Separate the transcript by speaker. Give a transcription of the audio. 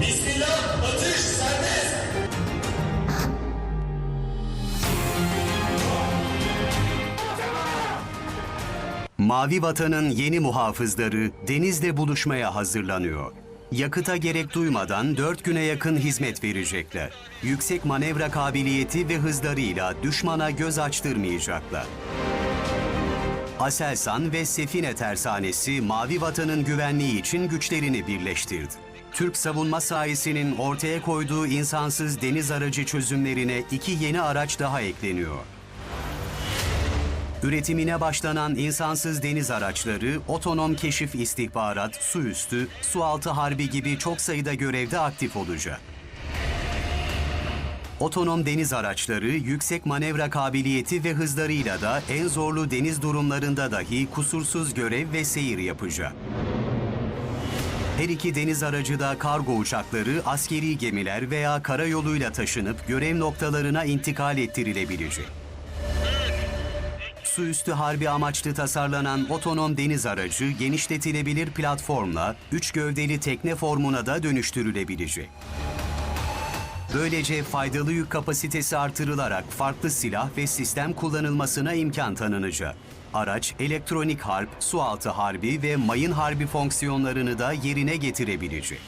Speaker 1: Bismillah, atış serbest.
Speaker 2: Mavi Vatan'ın yeni muhafızları denizle buluşmaya hazırlanıyor. Yakıta gerek duymadan 4 güne yakın hizmet verecekler. Yüksek manevra kabiliyeti ve hızlarıyla düşmana göz açtırmayacaklar. Aselsan ve Sefine tersanesi Mavi Vatan'ın güvenliği için güçlerini birleştirdi. Türk savunma sayesinin ortaya koyduğu insansız deniz aracı çözümlerine iki yeni araç daha ekleniyor. Üretimine başlanan insansız deniz araçları, otonom keşif istihbarat, su üstü, su altı harbi gibi çok sayıda görevde aktif olacak. Otonom deniz araçları yüksek manevra kabiliyeti ve hızlarıyla da en zorlu deniz durumlarında dahi kusursuz görev ve seyir yapacak. Her iki deniz aracı da kargo uçakları, askeri gemiler veya karayoluyla taşınıp görev noktalarına intikal ettirilebilecek. Su üstü harbi amaçlı tasarlanan otonom deniz aracı genişletilebilir platformla üç gövdeli tekne formuna da dönüştürülebilecek. Böylece faydalı yük kapasitesi artırılarak farklı silah ve sistem kullanılmasına imkan tanınacak. Araç, elektronik harp, sualtı harbi ve mayın harbi fonksiyonlarını da yerine getirebilecek.